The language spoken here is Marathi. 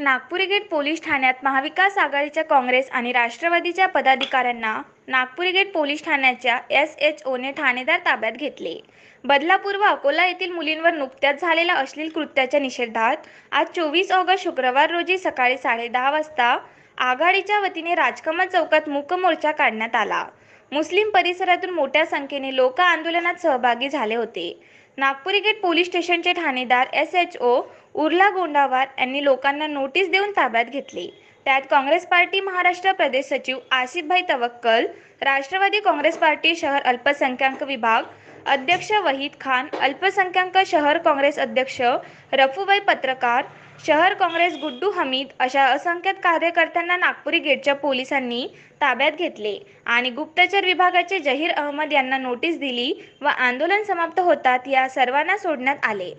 नागपुरी गेट पोलीस ठाण्यात महाविकास आघाडीच्या काँग्रेस आणि राष्ट्रवादीच्या पदाधिकाऱ्यांना नागपुरी गेट पोलीस ठाण्याच्या एस एच ओने ठाणेदार ताब्यात घेतले. बदलापूर व अकोला येथील मुलींवर नुकत्याच झालेल्या अश्लील कृत्याच्या निषेधात आज चोवीस ऑगस्ट शुक्रवार रोजी सकाळी साडेदहा वाजता आघाडीच्या वतीने राजकमल चौकात मूक मोर्चा काढण्यात आला. मुस्लिम परिसरातून मोठ्या संख्येने लोक आंदोलनात सहभागी झाले होते. नागपुरी गेट पोलीस स्टेशनचे ठाणेदार S H O Urla Gondawar यांनी लोकांना नोटीस देऊन ताब्यात घेतले. त्यात काँग्रेस पार्टी महाराष्ट्र प्रदेश सचिव आसिफभाई तवक्कल राष्ट्रवादी काँग्रेस पार्टी शहर अल्पसंख्याक विभाग अध्यक्ष वहीद खान अल्पसंख्याक शहर काँग्रेस अध्यक्ष रफूबाई पत्रकार शहर काँग्रेस गुड्डू हमीद अशा असंख्यात कार्यकर्त्यांना नागपुरी गेटच्या पोलिसांनी ताब्यात घेतले आणि गुप्तचर विभागाचे जहीर अहमद यांना नोटीस दिली व आंदोलन समाप्त होतात या सर्वांना सोडण्यात आले.